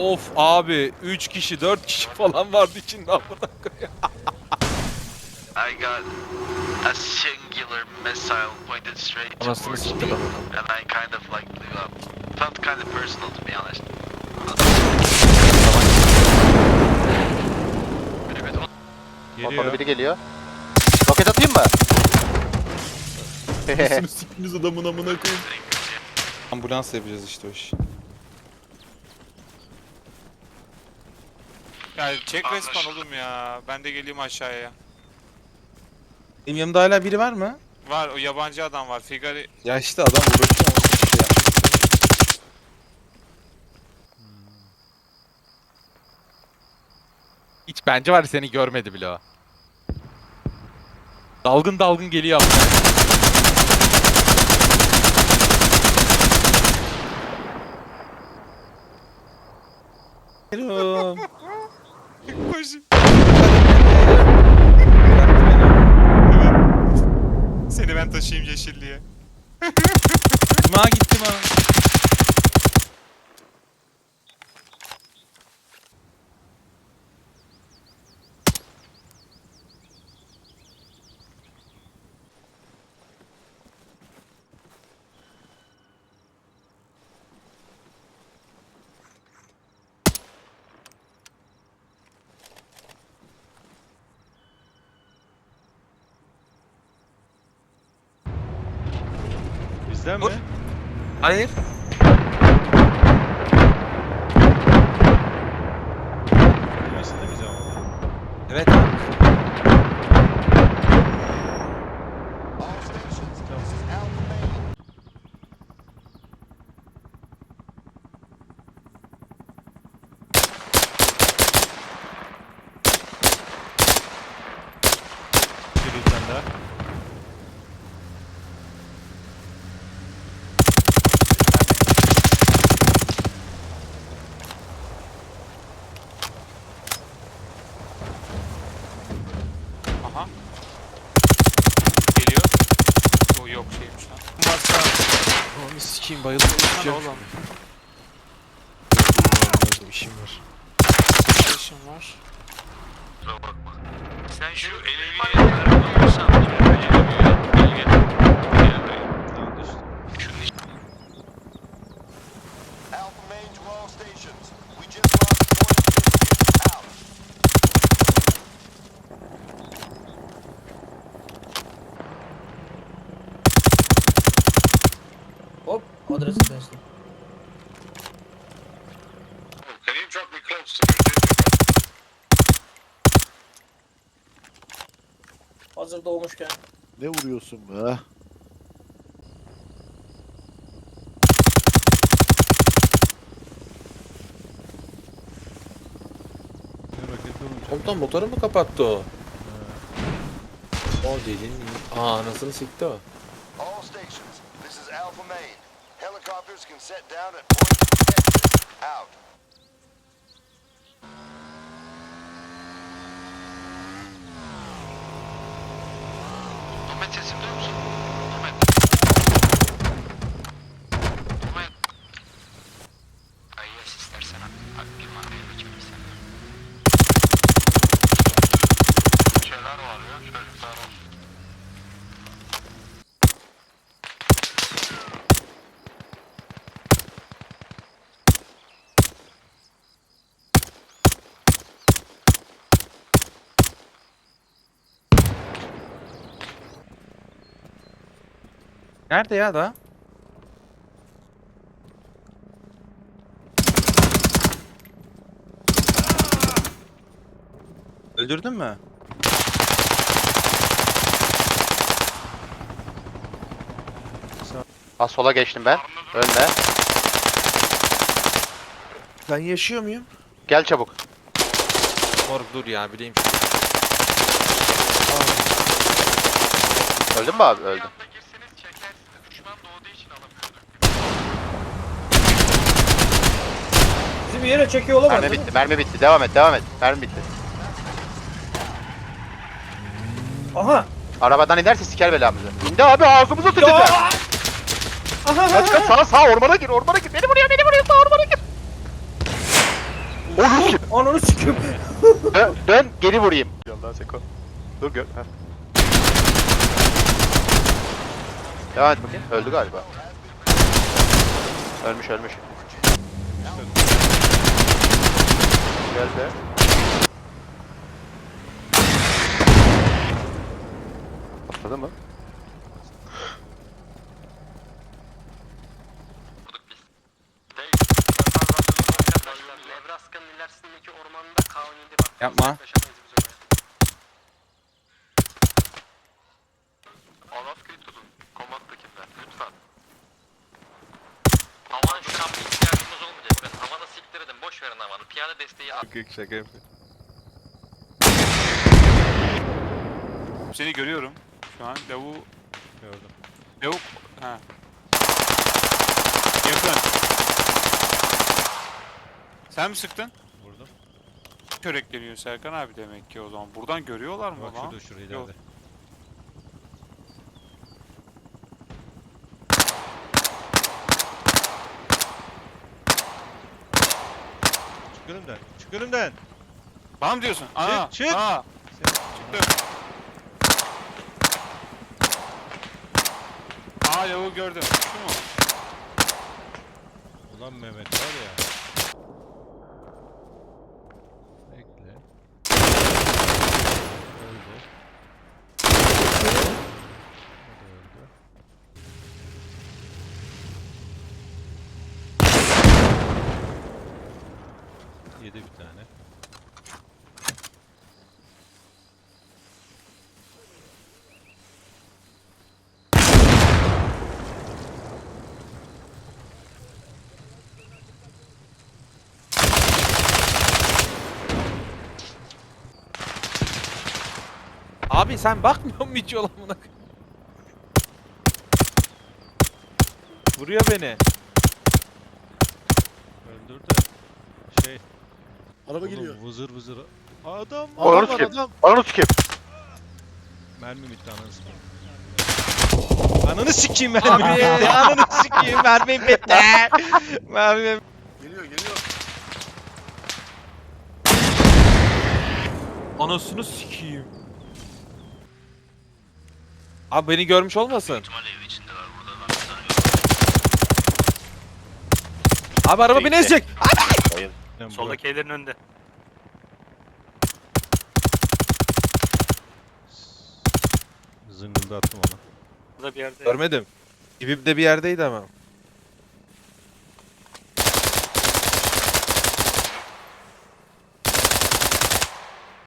Of abi 3 kişi 4 kişi falan vardı içinde amına koyayım. I got a singular missile pointed straight Anasını towards siktir me, lan. and I kind of like blew up. Felt kind of personal to be honest. Biri bir Motorlu Geliyor. biri geliyor. Roket atayım mı? Anasını sikiniz adamın amına koyayım. Ambulans yapacağız işte o iş. Ya çek respawn Anlaşıldı. oğlum ya. Ben de geleyim aşağıya. Benim yanımda hala biri var mı? Var o yabancı adam var. Figari Ya işte adam uğraşıyor ama şey. Hiç bence var ya seni görmedi bile o. Dalgın dalgın geliyor ama. Geliyorum. Koş. Seni ben taşıyayım yeşilliğe. Bizden Vur. mi? Hayır. Bize ama? Evet abi. Geliyor bir tane daha. Aha. Geliyor. O yok şeymiş lan. Varsa Onu sikeyim bayıldım. Hadi oğlum. İşim var. Ne işin var? Kusura bakma. Sen şu elini alırsan gel gel. Gel buraya. Tamam düştü. Şunun iş- Alpha main to all stations. We just lost point Out. Hop adresi değişti. Can you drop me close to? Hazır doğmuşken. Ne vuruyorsun be? Komutan motoru mu kapattı o? O dedin. Aa anasını sikti o. All stations. This is Alpha main. Helicopters can set down at point. Out. Musun? Nerede ya da? Öldürdün mü? Ha sola geçtim ben. Önde. Ben yaşıyor muyum? Gel çabuk. Morg dur ya bileyim. Öldün mü abi? Öldüm. Bizi bir yere çekiyor olamaz Mermi değil mi? bitti. Mermi bitti. Devam et. Devam et. Mermi bitti. Aha. Arabadan inerse siker belamızı. İndi abi ağzımıza sıçacak. Aha. aha, Kaç kaç aha. sağa sağa ormana gir ormana gir. Beni vuruyor beni vuruyor sağ ormana gir. Onu kim? Ananı sikim. Dön, dön geri vurayım. Yoldan Seko. Dur gör. Heh. Devam et bakayım. Öldü galiba. Ölmüş ölmüş. Geldi. Atladı mı? Nebraska'nın ilerisindeki ormanda K17 var. Yapma. Piyade desteği al. Şaka, şaka yapıyor. Seni görüyorum. Şu an lavu... Gördüm. Lavuk... Ha. Yakın. Sen mi sıktın? Vurdum. Körekleniyor Serkan abi demek ki o zaman. Buradan görüyorlar mı Bak lan? şurada şurada Yok. Çık önümden. Çık önümden. Bana mı diyorsun? Aa, çık. Aa. Sen- Çıktı. Aa lavuğu gördüm. Şu mu? Ulan Mehmet var ya. Bekle. Öldü. O da öldü. Yedi bir tane. Abi sen bakmıyor musun hiç yola buna? Vuruyor beni. Öldür de. Şey. Araba oğlum geliyor. Vızır vızır. Adam. Onu Adam var sikeyim. adam. Onu sikeyim. Mermi bitti ananı sikeyim. Ananı sikeyim mermi bitti. Ananı sikeyim mermi bitti. mermi Geliyor geliyor. Anasını sikeyim. Abi beni görmüş olmasın. Abi araba beni ezecek. Soldaki evlerin önünde. Zıngıldattım ona. Burada bir yerde. Görmedim. Dibimde bir yerdeydi ama.